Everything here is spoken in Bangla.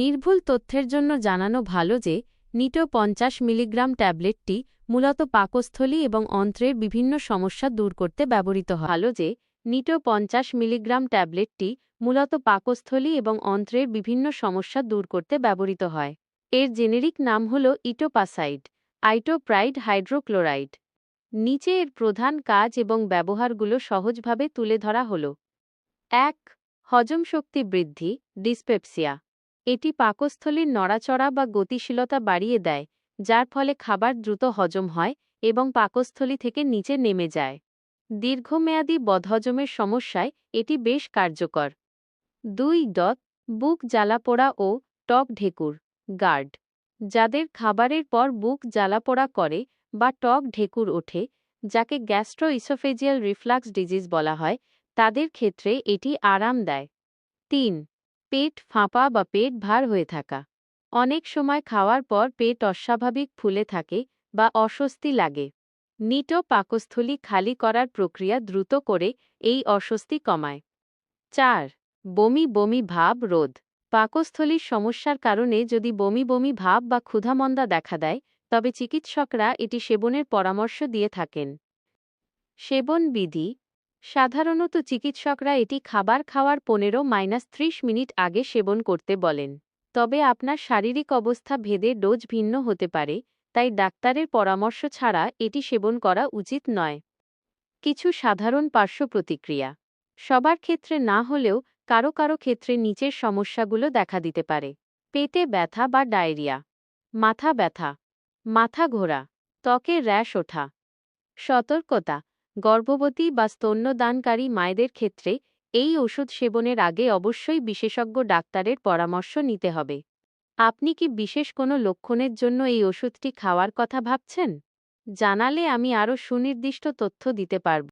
নির্ভুল তথ্যের জন্য জানানো ভালো যে, নিটো পঞ্চাশ মিলিগ্রাম ট্যাবলেটটি মূলত পাকস্থলী এবং অন্ত্রের বিভিন্ন সমস্যা দূর করতে ব্যবহৃত ভালো যে, নিটো পঞ্চাশ মিলিগ্রাম ট্যাবলেটটি মূলত পাকস্থলী এবং অন্ত্রের বিভিন্ন সমস্যা দূর করতে ব্যবহৃত হয়। এর জেনেরিক নাম হল ইটোপাসাইড আইটোপ্রাইড হাইড্রোক্লোরাইড। নিচে এর প্রধান কাজ এবং ব্যবহারগুলো সহজভাবে তুলে ধরা হল। এক, হজম শক্তি বৃদ্ধি, ডিসপেপসিয়া। এটি পাকস্থলীর নড়াচড়া বা গতিশীলতা বাড়িয়ে দেয়, যার ফলে খাবার দ্রুত হজম হয় এবং পাকস্থলী থেকে নিচে নেমে যায়। দীর্ঘমেয়াদী বদহজমের সমস্যায় এটি বেশ কার্যকর। দুই ডট বুক জ্বালাপোড়া ও টক ঢেকুর, গার্ড, যাদের খাবারের পর বুক জ্বালাপোড়া করে বা টক ঢেকুর ওঠে, যাকে গ্যাস্ট্রো ইসোফেজিয়াল রিফ্লাক্স ডিজিজ বলা হয়, তাদের ক্ষেত্রে এটি আরাম দেয়। তিন পেট ফাঁপা বা পেট ভার হয়ে থাকা। অনেক সময় খাওয়ার পর পেট অস্বাভাবিক ফুলে থাকে বা অস্বস্তি লাগে। নিটো পাকস্থলী খালি করার প্রক্রিয়া দ্রুত করে এই অস্বস্তি কমায়। চার, বমি বমি ভাব রোধ। পাকস্থলীর সমস্যার কারণে যদি বমি বমি ভাব বা ক্ষুধামন্দা দেখা দেয়, তবে চিকিৎসকরা এটি সেবনের পরামর্শ দিয়ে থাকেন। সেবন বিধি সাধারণত চিকিৎসকরা এটি খাবার খাওয়ার পনেরো মাইনাস ত্রিশ মিনিট আগে সেবন করতে বলেন। তবে আপনার শারীরিক অবস্থা ভেদে ডোজ ভিন্ন হতে পারে, তাই ডাক্তারের পরামর্শ ছাড়া এটি সেবন করা উচিত নয়। কিছু সাধারণ পার্শ্ব প্রতিক্রিয়া। সবার ক্ষেত্রে না হলেও কারও কারও ক্ষেত্রে নিচের সমস্যাগুলো দেখা দিতে পারে। পেটে ব্যথা বা ডায়রিয়া। মাথা ব্যথা। মাথা ঘোরা। ত্বকে র্যাশ ওঠা। সতর্কতা। গর্ভবতী বা স্তন্যদানকারী মায়েদের ক্ষেত্রে এই ওষুধ সেবনের আগে অবশ্যই বিশেষজ্ঞ ডাক্তারের পরামর্শ নিতে হবে। আপনি কি বিশেষ কোনো লক্ষণের জন্য এই ওষুধটি খাওয়ার কথা ভাবছেন? জানালে আমি আরও সুনির্দিষ্ট তথ্য দিতে পারব।